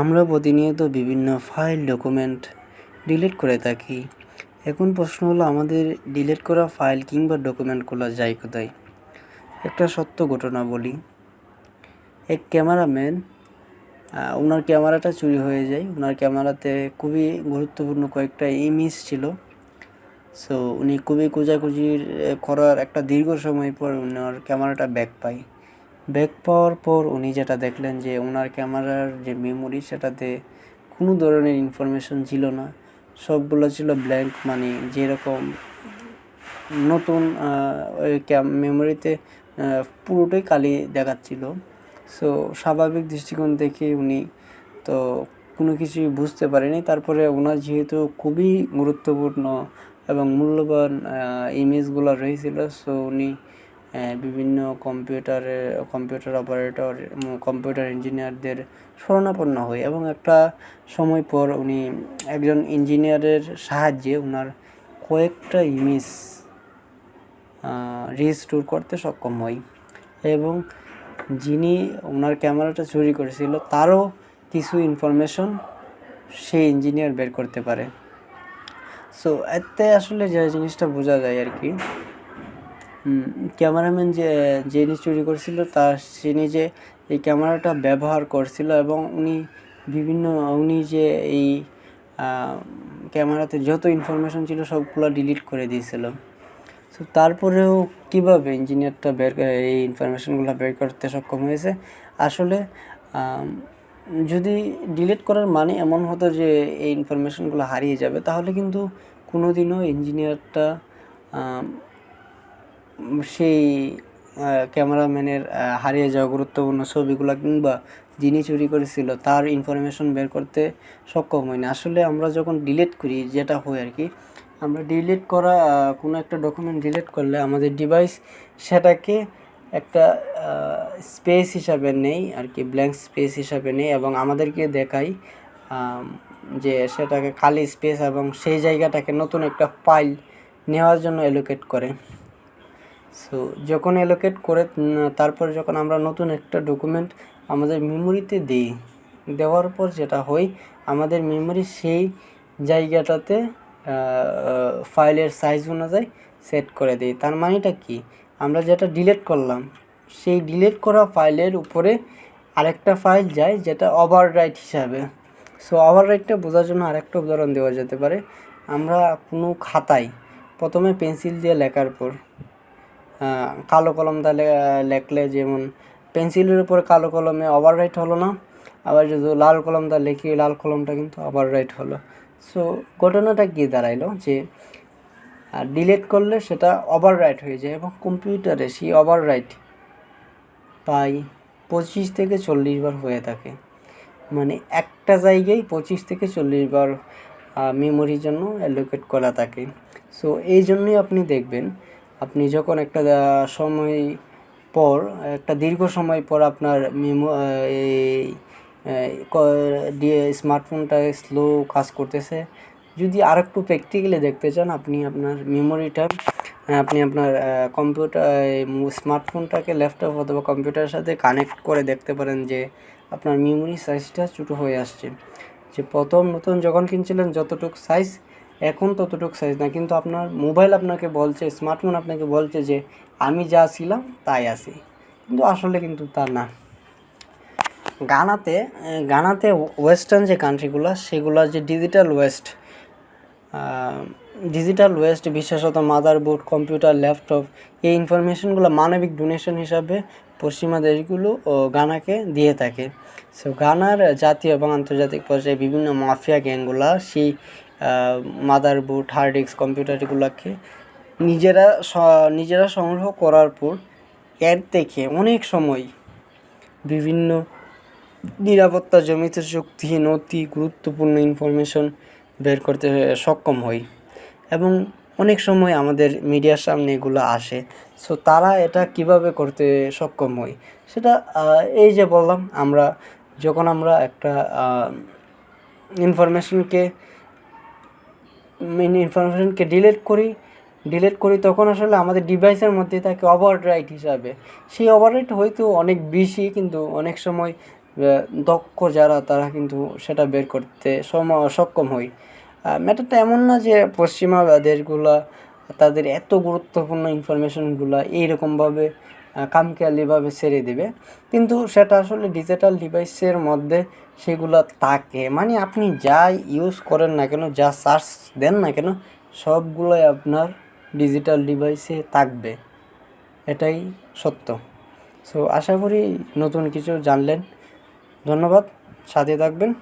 আমরা প্রতিনিয়ত বিভিন্ন ফাইল, ডকুমেন্ট ডিলিট করে থাকি। এখন প্রশ্ন হলো, আমাদের ডিলিট করা ফাইল কিংবা ডকুমেন্টগুলো যায় কোথায়? একটা সত্য ঘটনা বলি। এক ক্যামেরাম্যান ওনার ক্যামেরাটা চুরি হয়ে যায়। ওনার ক্যামেরাতে খুবই গুরুত্বপূর্ণ কয়েকটা ইমেজ ছিল। সো উনি খুবই খোঁজাখুঁজির করার একটা দীর্ঘ সময় পর ওনার ক্যামেরাটা ব্যাক পায়। ব্যাক পাওয়ার পর উনি যেটা দেখলেন যে ওনার ক্যামেরার যে মেমোরি সেটাতে কোনো ধরনের ইনফরমেশন ছিল না। সবগুলো ছিল ব্ল্যাঙ্ক মানে যেরকম নতুন ওই মেমোরিতে পুরোটাই কালি দেখাচ্ছিল। সো স্বাভাবিক দৃষ্টিকোণ থেকে উনি তো কোনো কিছুই বুঝতে পারেনি। তারপরে ওনার যেহেতু খুবই গুরুত্বপূর্ণ এবং মূল্যবান ইমেজগুলো রয়েছিল সো উনি বিভিন্ন কম্পিউটারে কম্পিউটার অপারেটর কম্পিউটার ইঞ্জিনিয়ারদের শরণাপন্ন হয় এবং একটা সময় পর উনি একজন ইঞ্জিনিয়ারের সাহায্যে ওনার কয়েকটা ইমেজ রিস্টোর করতে সক্ষম হয় এবং যিনি ওনার ক্যামেরাটা চুরি করেছিল, তারও কিছু ইনফরমেশন সেই ইঞ্জিনিয়ার বের করতে পারে। সো এতে আসলে যে জিনিসটা বোঝা যায় আর কি ক্যামেরাম্যান যে যিনি চুরি করছিল তার সে নিজে এই ক্যামেরাটা ব্যবহার করছিল এবং উনি বিভিন্ন, উনি যে এই ক্যামেরাতে যত ইনফরমেশন ছিল সবগুলো ডিলিট করে দিয়েছিল। তো তারপরেও কীভাবে ইঞ্জিনিয়ারটা বের এই ইনফরমেশনগুলো বের করতে সক্ষম হয়েছে? আসলে যদি ডিলিট করার মানে এমন হতো যে, এই ইনফরমেশনগুলো হারিয়ে যাবে, তাহলে কিন্তু কোনো দিনও ইঞ্জিনিয়ারটা সেই ক্যামেরাম্যানের হারিয়ে যাওয়া গুরুত্বপূর্ণ ছবিগুলো কিংবা যিনি চুরি করেছিল তার ইনফরমেশন বের করতে সক্ষম হয়নি আসলে আমরা যখন ডিলিট করি, যেটা হয় আর কি, আমরা ডিলিট করা কোনো একটা ডকুমেন্ট ডিলিট করলে আমাদের ডিভাইস সেটাকে একটা স্পেস হিসাবে নেই আর কি ব্ল্যাঙ্ক স্পেস হিসাবে নেই এবং আমাদেরকে দেখাই যে সেটাকে খালি স্পেস এবং সেই জায়গাটাকে নতুন একটা ফাইল নেওয়ার জন্য এলোকেট করে। সো যখন এলোকেট করে তারপর যখন আমরা নতুন একটা ডকুমেন্ট আমাদের মেমোরিতে দিই, দেওয়ার পর যেটা হয়, আমাদের মেমোরি সেই জায়গাটাতে ফাইলের সাইজ অনুযায়ী সেট করে দিই তার মানেটা কি? আমরা যেটা ডিলেট করলাম, সেই ডিলেট করা ফাইলের উপরে আরেকটা ফাইল যায়, যেটা ওভার রাইট হিসাবে। সো ওভার রাইটটা বোঝার জন্য আরেকটা উদাহরণ দেওয়া যেতে পারে। আমরা কোনো খাতায় প্রথমে পেন্সিল দিয়ে লেখার পর কালো কলম দিয়ে লেখলে যেমন পেন্সিলের উপর কালো কলমে ওভাররাইট হলো না, আবার যদি লাল কলম দা লিখি, লাল কলমটা কিন্তু ওভাররাইট হলো। সো ঘটনাটা কী দাঁড়াইলো যে ডিলিট করলে সেটা ওভার রাইট হয়ে যায় এবং কম্পিউটারে সেই ওভার রাইট প্রায় পঁচিশ থেকে চল্লিশ বার হয়ে থাকে। মানে একটা জায়গায় পঁচিশ থেকে চল্লিশ বার মেমোরির জন্য অ্যালোকেট করা থাকে। সো এই জন্যই আপনি দেখবেন আপনি যখন একটা সময় পর, একটা দীর্ঘ সময় পর আপনার মেমো এই স্মার্টফোনটা স্লো কাজ করতেছে, যদি আর একটু প্র্যাকটিক্যালি দেখতে চান, আপনি আপনার মেমোরিটা আপনি আপনার কম্পিউটার স্মার্টফোনটাকে ল্যাপটপ অথবা কম্পিউটারের সাথে কানেক্ট করে দেখতে পারেন যে আপনার মেমোরি সাইজটা ছোটো হয়ে আসছে। যে প্রথম নতুন যখন কিনছিলেন, যতটুকু সাইজ এখন ততটুকু সাইজ না, কিন্তু আপনার মোবাইল আপনাকে বলছে স্মার্টফোন আপনাকে বলছে যে, আমি যা ছিলাম, তাই আছি। কিন্তু আসলে কিন্তু তা না। গানাতে গানাতে ওয়েস্টার্ন যে কান্ট্রিগুলো সেগুলো যে ডিজিটাল ওয়েস্ট ডিজিটাল ওয়েস্ট বিশেষত মাদারবোর্ড কম্পিউটার ল্যাপটপ এই ইনফরমেশনগুলো মানবিক ডোনেশন হিসাবে পশ্চিমা দেশগুলো, ও, গানাকে দিয়ে থাকে। সো গানার জাতীয় এবং আন্তর্জাতিক পর্যায়ে বিভিন্ন মাফিয়া গ্যাংগুলা সেই মাদারবোর্ড হার্ড ডিস্ক কম্পিউটারগুলোকে নিজেরা নিজেরা সংগ্রহ করার পর এর থেকে অনেক সময় বিভিন্ন নিরাপত্তা জমিত শক্তি নথি, গুরুত্বপূর্ণ ইনফরমেশন বের করতে সক্ষম হই এবং অনেক সময় আমাদের মিডিয়ার সামনে এগুলো আসে। সো তারা এটা কীভাবে করতে সক্ষম হই? সেটা এই যে বললাম, আমরা যখন আমরা একটা ইনফরমেশনকে ইনফরমেশনকে ডিলিট করি ডিলিট করি তখন আসলে আমাদের ডিভাইসের মধ্যে থাকে ওভার রাইট হিসাবে। সেই ওভার রাইট হয়তো অনেক বেশি কিন্তু অনেক সময় দক্ষ যারা তারা কিন্তু সেটা বের করতে সম, সক্ষম হই ম্যাটারটা এমন না যে পশ্চিমা দেশগুলা তাদের এত গুরুত্বপূর্ণ ইনফরমেশনগুলো এইরকমভাবে কামকেয়ালিভাবে ছেড়ে দিবে। কিন্তু সেটা আসলে ডিজিটাল ডিভাইসের মধ্যে সেগুলো থাকে। মানে আপনি যা ইউজ করেন না কেন, যা সার্চ দেন না কেন, সবগুলোই আপনার ডিজিটাল ডিভাইসে থাকবে। এটাই সত্য। সো আশা করি নতুন কিছু জানলেন। ধন্যবাদ। সাথে থাকবেন।